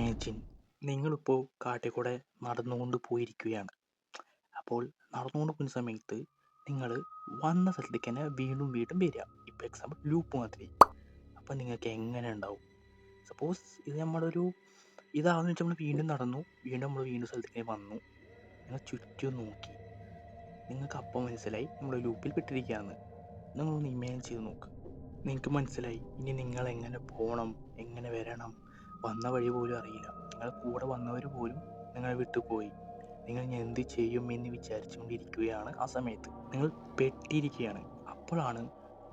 Imagine നിങ്ങളിപ്പോൾ കാട്ടിൽ കൂടെ നടന്നുകൊണ്ട് പോയിരിക്കുകയാണ്. അപ്പോൾ നടന്നുകൊണ്ട് പോകുന്ന സമയത്ത് നിങ്ങൾ വന്ന സ്ഥലത്തേക്ക് തന്നെ വീണ്ടും വീണ്ടും വരിക. ഇപ്പോൾ എക്സാമ്പിൾ ലൂപ്പ് മാതിരി. അപ്പോൾ നിങ്ങൾക്ക് എങ്ങനെ ഉണ്ടാവും? സപ്പോസ് ഇത് നമ്മളൊരു ഇതാണെന്ന് വെച്ചാൽ നമ്മൾ വീണ്ടും നടന്നു. വീണ്ടും നമ്മൾ വീണ്ടും സ്ഥലത്തേക്ക് വന്നു. നിങ്ങൾ ചുറ്റും നോക്കി. നിങ്ങൾക്ക് അപ്പം മനസ്സിലായി നമ്മൾ ലൂപ്പിൽ പെട്ടിരിക്കുകയാണ്. നിങ്ങളൊന്ന് ഇമാജിൻ ചെയ്ത് നോക്ക്. നിങ്ങൾക്ക് മനസ്സിലായി. ഇനി നിങ്ങൾ എങ്ങനെ പോകണം എങ്ങനെ വരണം? വന്ന വഴി പോലും അറിയില്ല. നിങ്ങളുടെ കൂടെ വന്നവർ പോലും നിങ്ങളെ വിട്ടുപോയി നിങ്ങൾ എന്ത് ചെയ്യും എന്ന് വിചാരിച്ചുകൊണ്ടിരിക്കുകയാണ് ആ സമയത്ത്. നിങ്ങൾ പെട്ടിരിക്കുകയാണ്. അപ്പോഴാണ്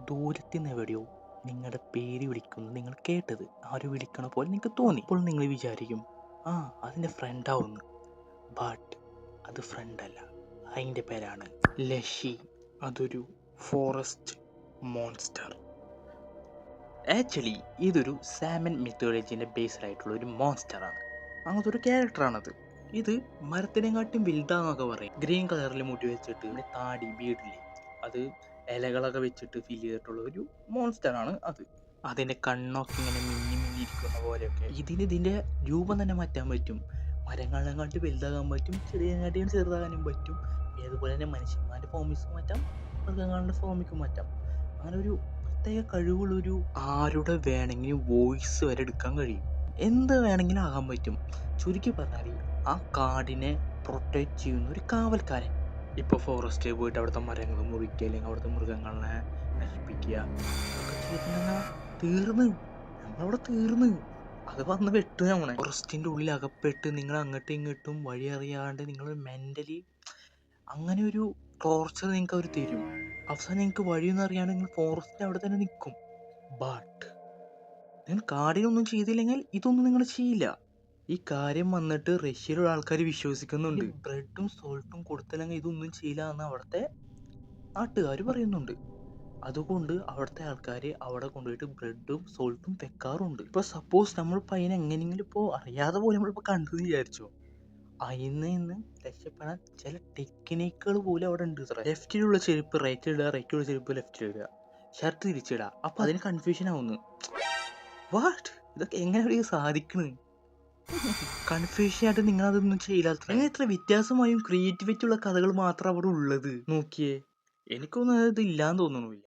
ദൂരത്തിൽ നിന്ന് എവിടെയോ നിങ്ങളുടെ പേര് വിളിക്കുന്നത് നിങ്ങൾ കേട്ടത്. ആര് വിളിക്കണ പോലെ നിങ്ങൾക്ക് തോന്നി. അപ്പോൾ നിങ്ങൾ വിചാരിക്കും ആ അതിന്റെ ഫ്രണ്ടാവുന്നു ബട്ട് അത് ഫ്രണ്ടല്ല അതിന്റെ പേരാണ് ലഷി. അതൊരു ഫോറസ്റ്റ് മോൺസ്റ്റർ ആക്ച്വലി ഇതൊരു സാമൻ മിത്തോളജീന്റെ ബേസ്ഡ് ആയിട്ടുള്ള ഒരു മോൺസ്റ്ററാണ് അങ്ങനത്തെ ഒരു ക്യാരക്ടറാണത് ഇത് മരത്തിനെക്കാട്ടും വലുതാന്നൊക്കെ പറയും. ഗ്രീൻ കളറിൽ മുടി വെച്ചിട്ട് പിന്നെ താടി ബീഡില്ലേ അത് ഇലകളൊക്കെ വെച്ചിട്ട് ഫീൽ ചെയ്തിട്ടുള്ള ഒരു മോൺസ്റ്ററാണ് അത്. അതിന്റെ കണ്ണൊക്കെ ഇങ്ങനെ മിന്നി മിന്നി ഇരിക്കുന്ന പോലെയൊക്കെ. ഇതിന് ഇതിന്റെ രൂപം തന്നെ മാറ്റാൻ പറ്റും. മരങ്ങളെക്കാട്ട് വലുതാകാൻ പറ്റും. ചെടിയെക്കാട്ടിയും ചെറുതാകാനും പറ്റും. അതുപോലെ തന്നെ മനുഷ്യന്മാരുടെ ഫോമിക്സ് മാറ്റാം. മൃഗങ്ങളുടെ ഫോമിക്ക് മാറ്റാം. അങ്ങനെ ഒരു പ്രത്യേക കഴിവുള്ളൊരു ആരുടെ വേണമെങ്കിലും വോയിസ് വരെ എടുക്കാൻ കഴിയും. എന്ത് വേണമെങ്കിലും ആകാൻ പറ്റും. ചുരുക്കി പറഞ്ഞാൽ ആ കാടിനെ പ്രൊട്ടക്റ്റ് ചെയ്യുന്ന ഒരു കാവൽക്കാരൻ. ഇപ്പോൾ ഫോറസ്റ്റിൽ പോയിട്ട് അവിടുത്തെ മരങ്ങൾ മുറിക്കുക അല്ലെങ്കിൽ അവിടുത്തെ മൃഗങ്ങളെ നശിപ്പിക്കുക അതൊക്കെ ചെയ്തിട്ടുണ്ടെങ്കിൽ തീർന്ന് നമ്മളവിടെ തീർന്ന് അത് വന്ന് വെട്ടു നമ്മളെ ഫോറസ്റ്റിന്റെ ഉള്ളിൽ അകപ്പെട്ട് നിങ്ങൾ അങ്ങോട്ടും ഇങ്ങോട്ടും വഴി അറിയാണ്ട് നിങ്ങൾ മെന്റലി അങ്ങനെ ഒരു ടോർച്ചർ നിങ്ങൾക്ക് അവർ തരും. അവസാനം നിങ്ങൾക്ക് വഴിയൊന്നും അറിയാണ്ട് നിങ്ങൾ ഫോറസ്റ്റ് അവിടെ തന്നെ നിൽക്കും ബട്ട് നിങ്ങൾ കാടിനൊന്നും ചെയ്തില്ലെങ്കിൽ ഇതൊന്നും നിങ്ങൾ ചെയ്യില്ല. ഈ കാര്യം വന്നിട്ട് റഷ്യയിലുള്ള ആൾക്കാർ വിശ്വസിക്കുന്നുണ്ട്. ബ്രെഡും സോൾട്ടും കൊടുത്തില്ലെങ്കിൽ ഇതൊന്നും ചെയ്യില്ല എന്ന് അവിടുത്തെ നാട്ടുകാർ പറയുന്നുണ്ട്. അതുകൊണ്ട് അവിടുത്തെ ആൾക്കാർ അവിടെ കൊണ്ടുപോയിട്ട് ബ്രെഡും സോൾട്ടും വെക്കാറുണ്ട്. ഇപ്പോൾ സപ്പോസ് നമ്മൾ പയ്യനെ എങ്ങനെയെങ്കിലും ഇപ്പോൾ അറിയാതെ പോലും നമ്മളിപ്പോൾ കണ്ടു എന്ന് വിചാരിച്ചോ? അതിൽ നിന്ന് രക്ഷപ്പെടാൻ ചില ടെക്നിക്കുകൾ പോലും അവിടെ ഉണ്ട് ലെഫ്റ്റിലുള്ള ചെരുപ്പ് റൈറ്റിൽ ഇടുക റൈറ്റിലുള്ള ചെരുപ്പ് ലെഫ്റ്റിൽ ഇടുക ഷർട്ട് തിരിച്ചിടുക അപ്പോൾ അതിന് കൺഫ്യൂഷൻ ആവുന്നു. വാട്ട് ഇതൊക്കെ എങ്ങനെ സാധിക്കണ്? കൺഫ്യൂഷൻ ആയിട്ട് നിങ്ങൾ അതൊന്നും ചെയ്യില്ലാത്ത അങ്ങനെ ഇത്ര വ്യത്യാസമായും ക്രിയേറ്റിവിറ്റി ഉള്ള കഥകൾ മാത്രം അവിടെ ഉള്ളത്. നോക്കിയേ. എനിക്കൊന്നും അത് ഇല്ലാന്ന് തോന്നുന്നില്ല